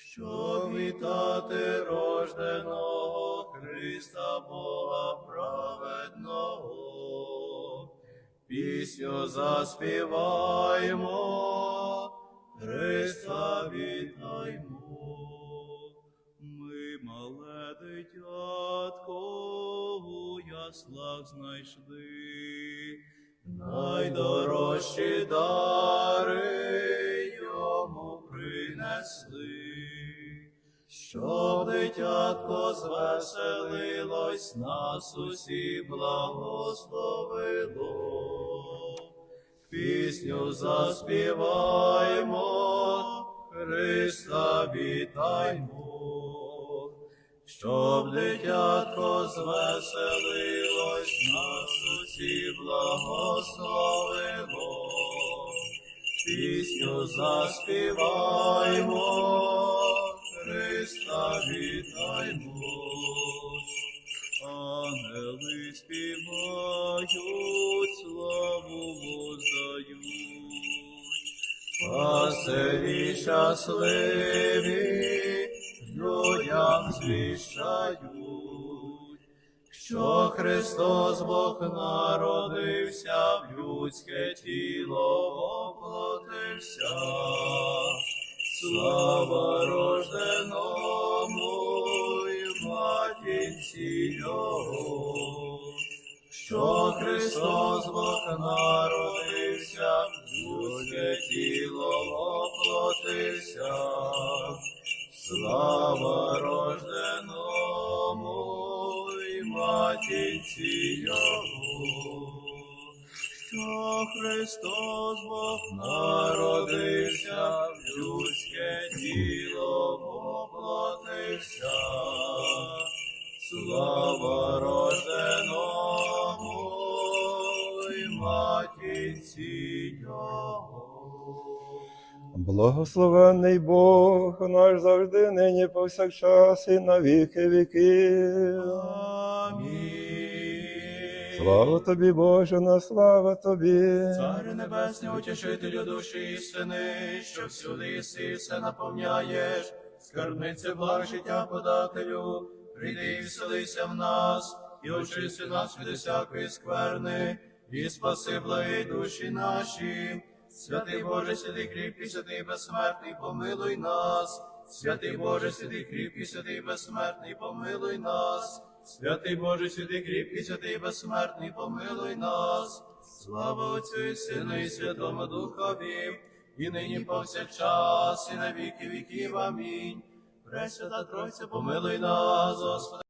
Щоб вітати рожденого Христа Бога праведного. Пісню заспіваймо, Христа вітаймо. Ми мале дитятко у яслах знайшли, найдорожчі дари йому принесли, щоб дитятко звеселилось, нас усі благословило. Пісню заспіваймо, Христа вітаймо, щоб дитятко звеселилось, нас усі благословило. Пісню заспіваймо, Христа вітаймо. Ангели співають, славу воздають. Пасеві щасливі, людям звіщають, що Христос Бог народився, в людське тіло оплотився. Слава рожденому і матінці Його, що Христос Бог народився, людське тіло оплотився. Слава рожденому і матінці Його, що Христос Бог народився, в людське тіло оплотився. Слава рожденому і матінці Його. Благословенний Бог наш завжди, нині повсякчас і на віки віків. Слава тобі, Боже, на слава тобі. Царю небесний, утішителю душі істини, що всюди єси, і все наповняєш, скарбниці благ життя подателю, прийди і вселися в нас, і очисти нас від усякої скверни, і спаси благі душі наші. Святий Боже, святий кріпкий, святий безсмертний, помилуй нас. Святий Боже, святий кріпкий, святий безсмертний, помилуй нас. Святий Боже, святий кріпкий, святий безсмертний, помилуй нас. Слава Отцю і Сину і Святому Духові, і нині повсякчас, і на віки віків. Амінь. Пресвята Тройця, помилуй нас, Господи.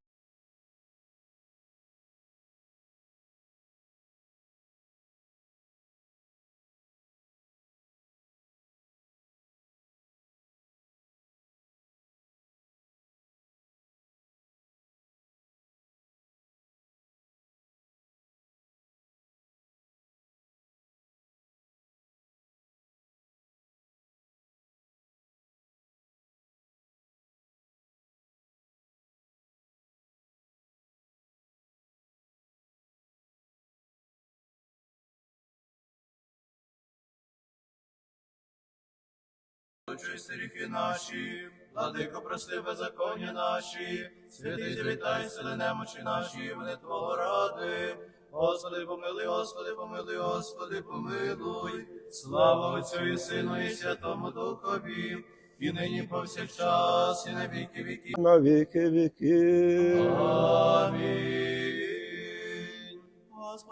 Очисти ріхи наші, владико, прости беззаконня наші, святий завітай, сили немочі наші, вони Твого ради. Господи, помилуй, Господи, помилуй, Господи, помилуй. Слава Отцю і Сину, і Святому Духові, і нині повсякчас, і на віки віків. На віки віків. Амінь.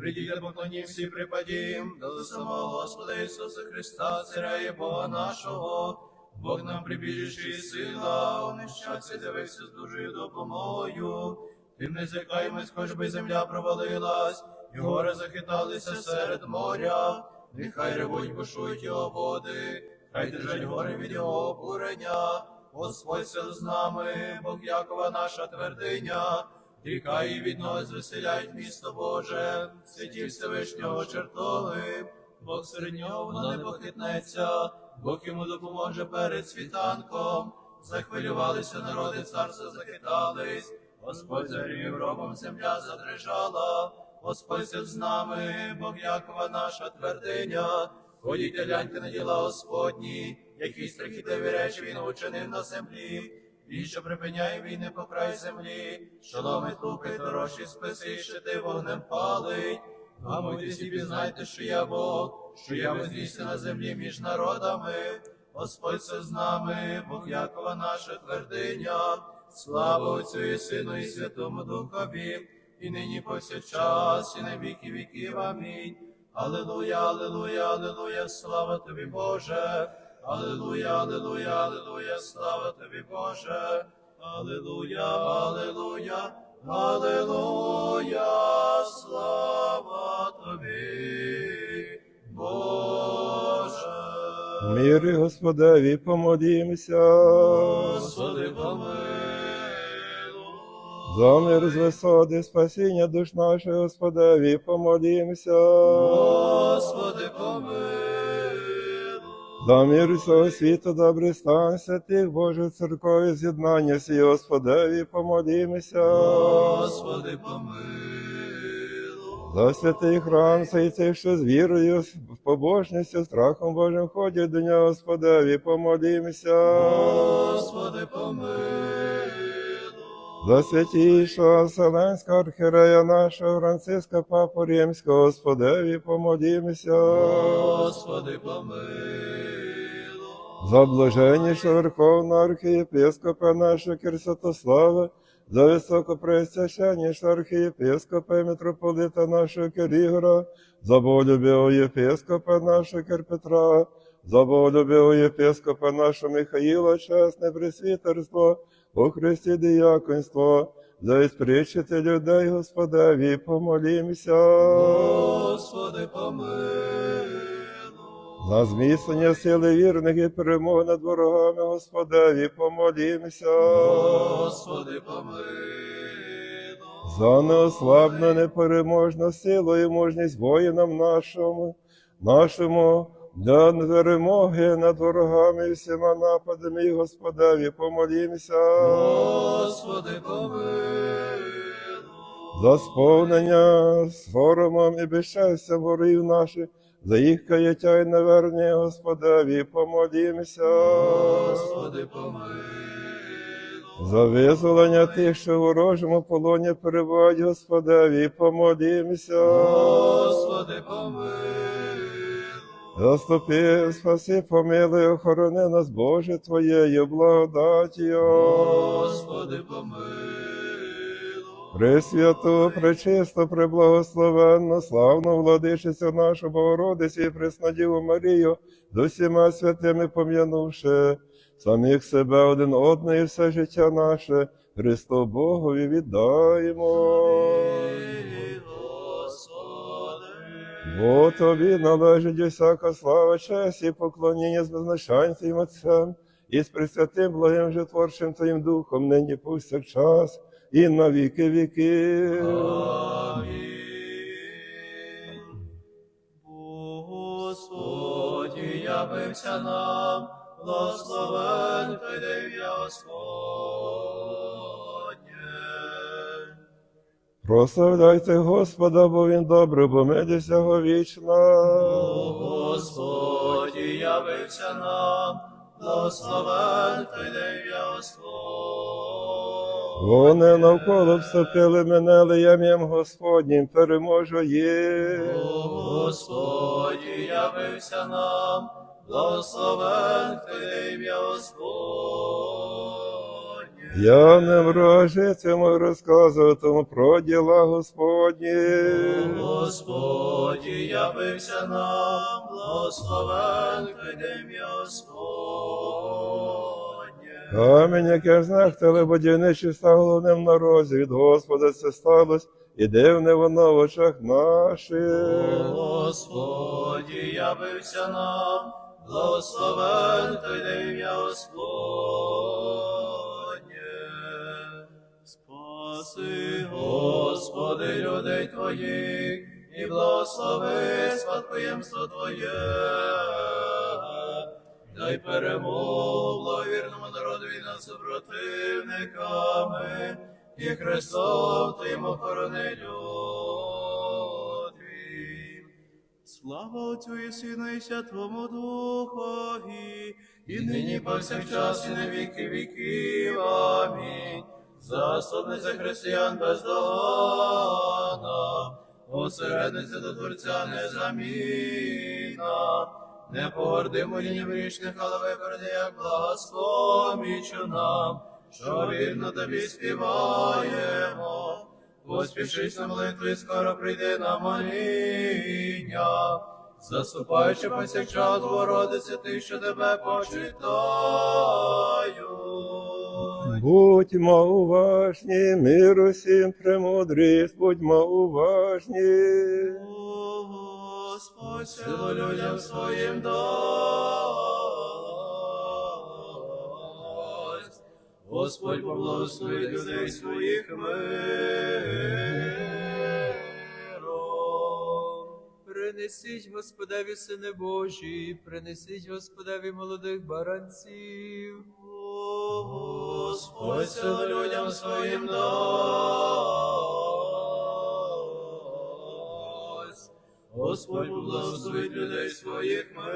Прийдіте, поклонімся і припадім до самого Господа Ісуса Христа, Царя і Бога нашого. Бог нам прибіжище і сила, у нещасті дивився з дужою допомогою. Тим не зякаємось, хоч би земля провалилась, і гори захиталися серед моря. Нехай ревуть, бушують його води, хай держать гори від його обурення. Господь сил з нами, Бог Якова наша твердиня. Ріка і від нас звеселяють місто Боже, святі Всевишнього чертоги, Бог серед нього воно не похитнеться, Бог йому допоможе перед світанком. Захвилювалися народи, царства захитались, Господь зарів робом, земля задрижала, Господь з нами, Бог Якова наша твердиня. Ходіть гляньте на діла Господні, які страхітливі речі він учинив на землі. Він, що припиняє війни по край землі, що ломить луки, дорожчі списи, і щити вогнем палить. Гамуйтесь і пізнайте, що я Бог, що я вознісся на землі між народами. Господь все з нами, Бог Якова наша твердиня. Слава Отцю і Сину, і Святому Духові, і нині повсякчас, і на віки віків. Амінь. Аллилуйя, аллилуйя, аллилуйя, слава тобі, Боже. Аллилуйя, аллилуйя, аллилуйя, слава тобі, Боже. Аллилуйя, аллилуйя, аллилуйя, слава тобі, Боже. Мирі Господеві помолімся. Господи, помилуй. За мир з висоти, спасіння душ наших, Господеві помолімся. Господи, помилуй. За мир всього світу, добрий стан святих Божих церкові, з'єднання сі, Господеві помолімося. Господи, помилуй. За святий храм цей цих, що з вірою, побожністю, страхом Божим ходять до нього, Господеві, помолімося. Господи, помилуй. За святішого Вселенського архірея нашого Франциска Папу Римського, Господеві, помолімся. Господи, помилуй. За блаженнішого Верховного архієпископа нашого Кирсотослава, за високопресвященнішого архієпископа і митрополита нашого Кирігора, за болюбивого єпископа нашого Кирпетра, за болюбивого єпископа нашого Михаїла, чесне пресвітерство, у Христі діяконство, за іспричити людей, Господеві, помолімся. Господи, помилуй. За зміцнення сили вірних і перемоги над ворогами, Господеві, помолімся. Господи, помилуй. За неослабну, непереможну силу і мужність воїнам нашому, нашому для перемоги над ворогами і всіма нападами, і Господеві, помолімся. Господи, помилуй. За сповнення соромом і безчестям ворів наших, за їх каяття і навернення, Господеві, помолімся. Господи, помилуй. За визволення тих, що в ворожому полоні перебувають, Господеві, помолімся. Господи, помилуй. Заступи, спаси, помилуй, охорони нас, Боже, Твоєю благодатію. Господи, помилуй. Пресвяту, пречисту, преблагословенну, славну владичицю нашу Богородицю і Преснодіву Марію, з усіма святими пом'янувши, самих себе один одного і все життя наше, Христу Богові віддаємо. Господи. Бо тобі належить усяка слава, честь і поклоніння з Твоїм Отцем і з пресвятим благим житворчим Твоїм Духом, нині повсякчас і на віки віки. Амінь. Господь явився нам, благословен Ти ім'я Господнє. Прославляйте Господа, бо Він добрий, бо милість його вічна. Господь явився нам, благословен Ти ім'я Господнє. Вони навколо вступили мене, але ям'ям Господнім переможу їх. Господь явився нам, благословен Ти ім'я Господнє. Я не вражитиму розказуватиму про діла Господні. Господь явився нам, благословен ім'я Господнє. Камінь, яке знахтили будівничі став головним на розі, від Господа це сталося, і дивне воно в очах наших. Господь явився нам, благословен ім'я Господнє. Людей Твоїх, і благослови спадкоємство Твоє. Дай перемогу благовірному народові над супротивниками, і Христом Твоїм охорони Твій. Слава Отцю і Сину і Святому Духові, і нині повсякчас і на віки віків. Амінь. Заступниця християн бездоганна, посередниця до Творця незамінна, не погорди моління грішних, але випереди, як благословічу нам, що вірно тобі співаємо. Поспішись на молитву і скоро прийди на моління. Заступаючи повсякчас, Богородице, ти, що тебе почитаю. Будьмо уважні, мир усім премудрість, будьмо уважні. Господь, силу людям своїм дасть. Господь поблагословить людей своїх миром. Принесіть Господеві сини Божі, принесіть Господеві молодих баранців. Господь, силу людям своїм дасть. Господь поблагословить людей своїх миром.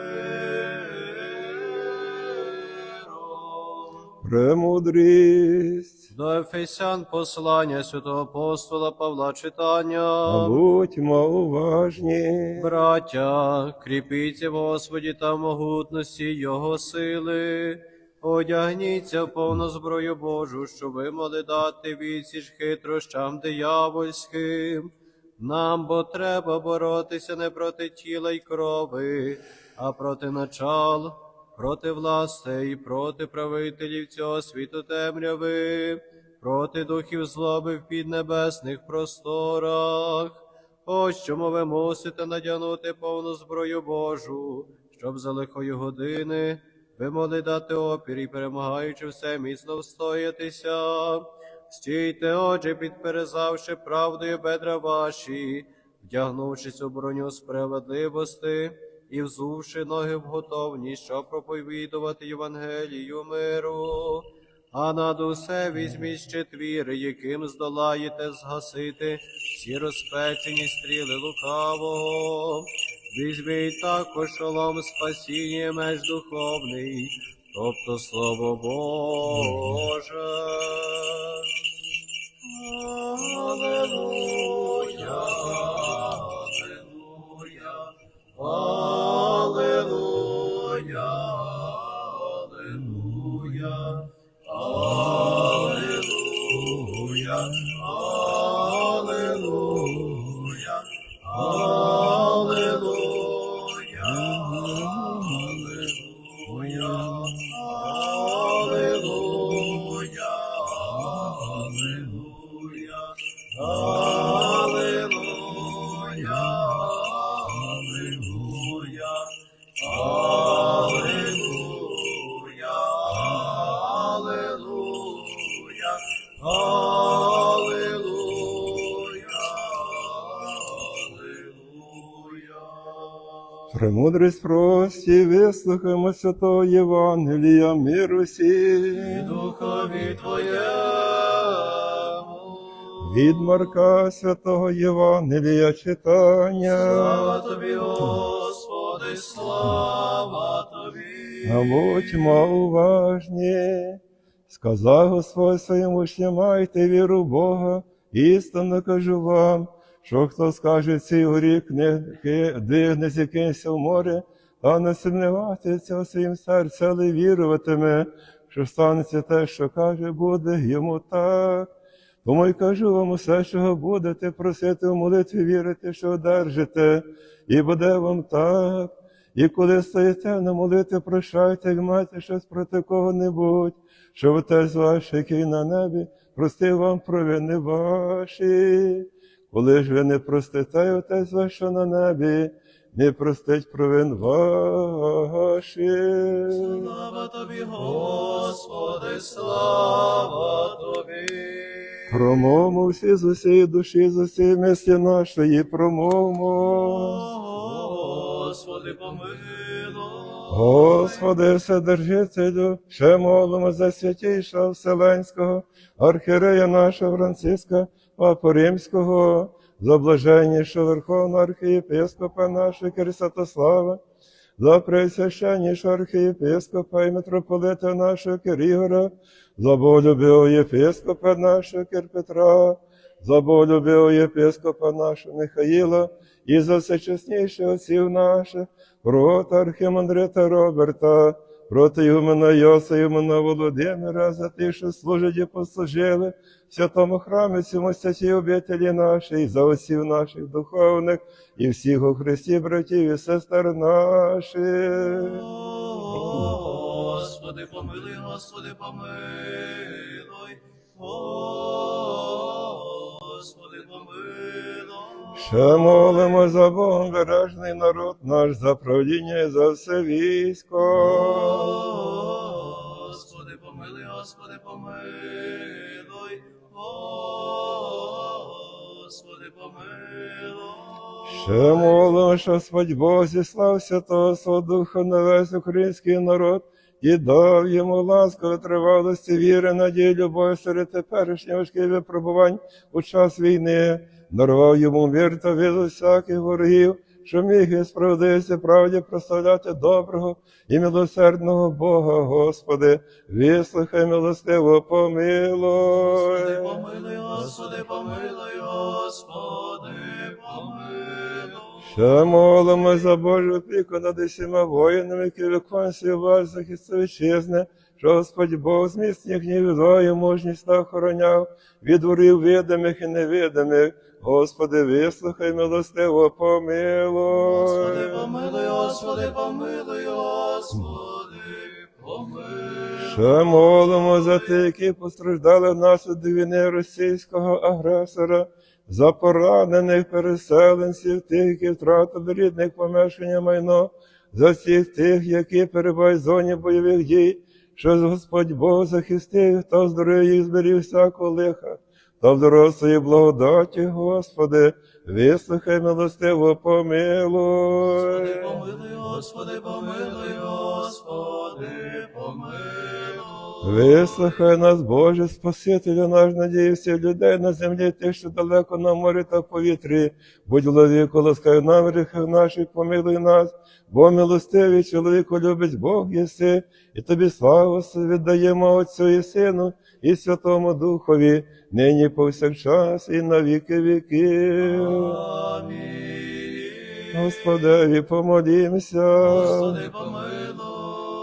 Премудрість, До Ефесян послання святого апостола Павла читання. будьмо уважні. Браття, кріпіться в Господі та могутності Його сили. Одягніться повну зброю Божу, щоб ви могли дати відсіч хитрощам диявольським. Нам бо треба боротися не проти тіла й крови, а проти начал, проти властей, проти правителів цього світу темряви, проти духів злоби в піднебесних просторах. Ось чому ви мусите надягнути повну зброю Божу, щоб за лихої години ви дати опір і перемагаючи все міцно встоятися. Стійте, отже, підперезавши правдою бедра ваші, вдягнувшись у броню справедливості і взувши ноги в готовність, щоб проповідувати Євангелію миру. А над усе візьміть щитвіри, яким здолаєте згасити всі розпечені стріли лукавого. Візьміть також шолом спасіння меж духовний, тобто слово Боже. Аллилуйя, Аллилуйя, Аллилуйя, прості, святого Євангелія, мир усім. Духові Твоєму. Від Марка святого Євангелія читання. Слава Тобі, Господи, слава Тобі. А будьмо уважні. Сказав Господь своїм учням, майте віру Бога, істинно кажу вам, що хто скаже цій горі, книги, дигне зікинься в море, та не сумніватися у своїм серці, але віруватиме, що станеться те, що каже, буде йому так. Тому й кажу вам усе, чого будете просити у молитві, вірите, що одержите, і буде вам так. І коли стоїте на молитві, прощайте, як маєте щось проти кого-небудь, що Отець ваш, який на небі, простив вам провини ваші. Коли ж ви не простите, Отець ваш, що на небі, не простить провин ваших. Слава Тобі, Господи, слава Тобі. Промовмо всі з усієї душі, з усієї мислі нашої, промовмо. Господи, помилуй. Господи, Вседержителю, ще молимо за святійшого Вселенського, архірея нашого Франциска, Папу Римського, за блаженнішого Верховного архієпископа нашого Кирсатослава, за пресвященнішого архієпископа і митрополита нашого Кирігора, за болюбивого єпископа нашого Кир за болюбивого єпископа нашого Михаїла, і за всечесніших отців наших, проти архимандрита Роберта, проти Ігумена Йоса, Ігумена Володимира, за тих, що служать і послужили в святому храмі цьому святій обителі нашій, за отців наших духовних і всіх у Христі, братів і сестер наших. Господи, помилуй, Господи, помилуй. Господи, помилуй. Ще молимо за Богом бережний народ наш, за правління і за все військо. Господи, помилуй, Господи, помилуй. Господи, помилуй. Ще молимо, що Господь Бог зіслав Святого Свого Духа на весь український народ і дав йому ласку витривалості, віри, надії, любові серед теперішніх важких випробувань у час війни, дарував йому мир та від всяких ворогів, що міг і справедливості правді прославляти доброго і милосердного Бога, Господи, вислухай милостиво, помилуй. Господи, помилуй, Господи, помилуй, Господи, помилуй. Ще молимо за Божу опіку над усіма воїнами, які виконують вас захисту вітчизни, що Господь Бог зміст їхній відвою мужність та охороняв від ворів видимих і невидимих. Господи, вислухай милостиво, помилуй. Господи, помилуй, Господи, помилуй, Господи, помилуй. Ще молимо за тих, які постраждали внаслідок війни російського агресора, за поранених переселенців, тих, які втратили рідних помешкання майно, за всіх тих, які перебувають в зоні бойових дій, що Господь Бог захистив, та здоров'я їх зберіг всякого лиха. Та в дорослій благодаті, Господи, вислухай милостиво, помилуй. Господи, помилуй, Господи, помилуй, Господи, помилуй. Вислухай нас, Боже, Спасителю наш, надії всіх людей на землі, тих, що далеко на морі та в повітрі. Будь ловіку, ласкай нам гріхи наші, помилуй нас, бо милостивий чоловіку любить Бог єси, і тобі славу віддаємо Отцю і Сину, і Святому Духові, нині повсякчас, і на віки віків. Амінь. Господеві помолімся. Господи, помилуй.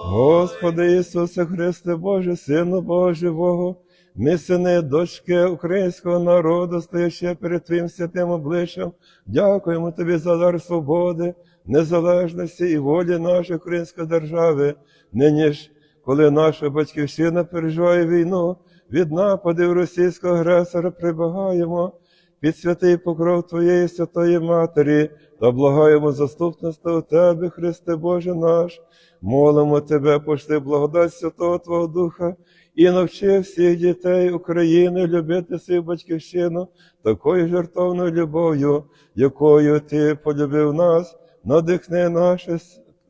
Господи Ісусе Христе Боже, Сину Бога Живого, ми, сини, дочки українського народу, стоячи перед Твоїм святим обличчям, дякуємо Тобі за дар свободи, незалежності і волі нашої української держави. Нині ж, коли наша батьківщина переживає війну, від нападів російського агресора прибагаємо під святий покров Твоєї святої Матері та благаємо заступництва у Тебе, Христе Боже наш. Молимо Тебе, пошли благодать Святого Твого Духа і навчи всіх дітей України любити свою батьківщину такою жертовною любов'ю, якою Ти полюбив нас, надихни наші,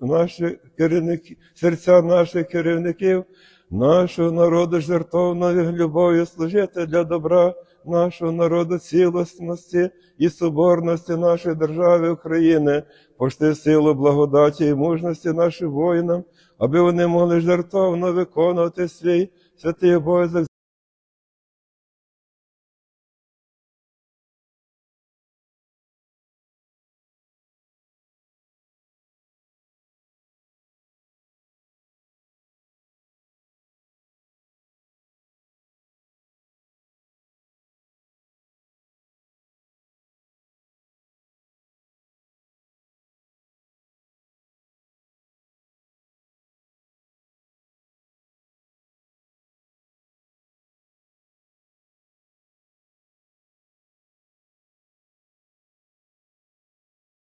наші керівники, серця наших керівників, нашого народу жертовною любов'ю служити для добра нашого народу цілісності і соборності нашої держави України, пошти силу благодаті і мужності нашим воїнам, аби вони могли жертовно виконувати свій святий обов'язок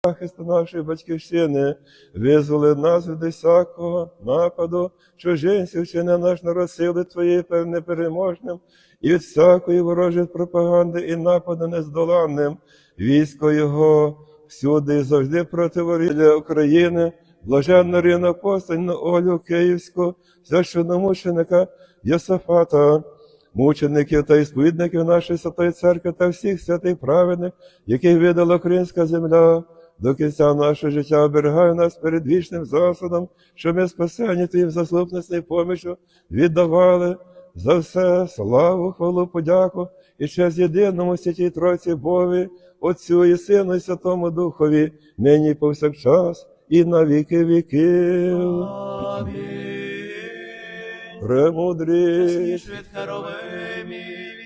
захисту нашої батьківщини, визволи нас від усякого нападу, чужинців, чи не наш народ сили Твоєї непереможним, і від всякої ворожої пропаганди і нападу нездоланним, військо Його всюди і завжди противоріля України, блаженна Рина Постань Олю Київську, священномученика Йосафата, мучеників та ісповідників нашої Святої Церкви та всіх святих праведних, яких видала українська земля, до кінця нашого життя оберігай нас перед вічним засудом, що ми спасені Твоїм заслупництвом і помічю віддавали за все славу, хвалу, подяку і честь єдиному святій Тройці Бові, Отцю і Сину, і Святому Духові, нині повсякчас, і на віки віків. Амінь. Премудрість. Від Херовимів,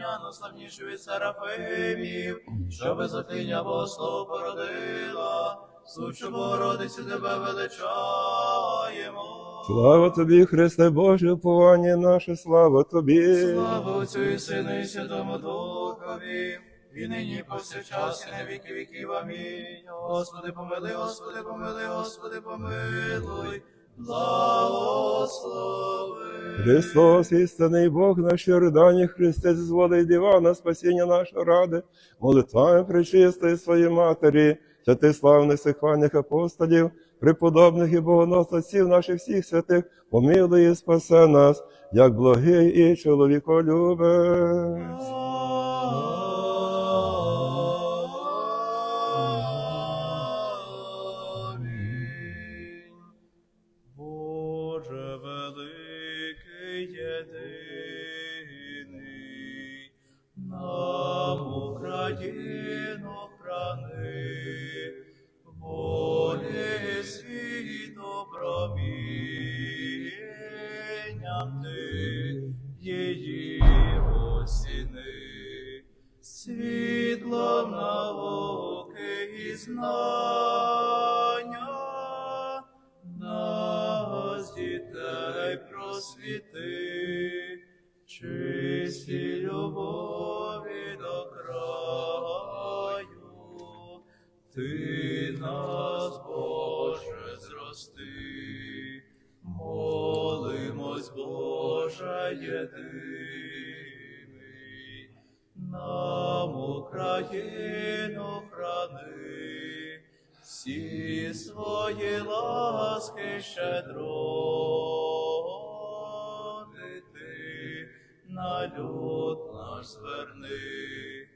і незрівняно славніший від Серафимів, що безотиня Богослов породила, сучу Богородицю тебе величаємо. Слава тобі, Христе Боже, уповання наше, слава тобі. Слава Отцю і Сину і Святому Духові, і нині і повсякчас, і на віки віків. Амінь. Господи, помилуй, Господи, помилуй, Господи, помилуй, благослови. Христос, істинний Бог наш ридання, Христе, зводи дива на спасіння нашої ради, молитвами причистої своєї Матері, святих славних сихвальних апостолів, преподобних і богоносців наших всіх святих, помилуй і спасе нас, як благий і чоловіколюбець. Україну храни, всі свої ласки щедро ти на люд наш зверни,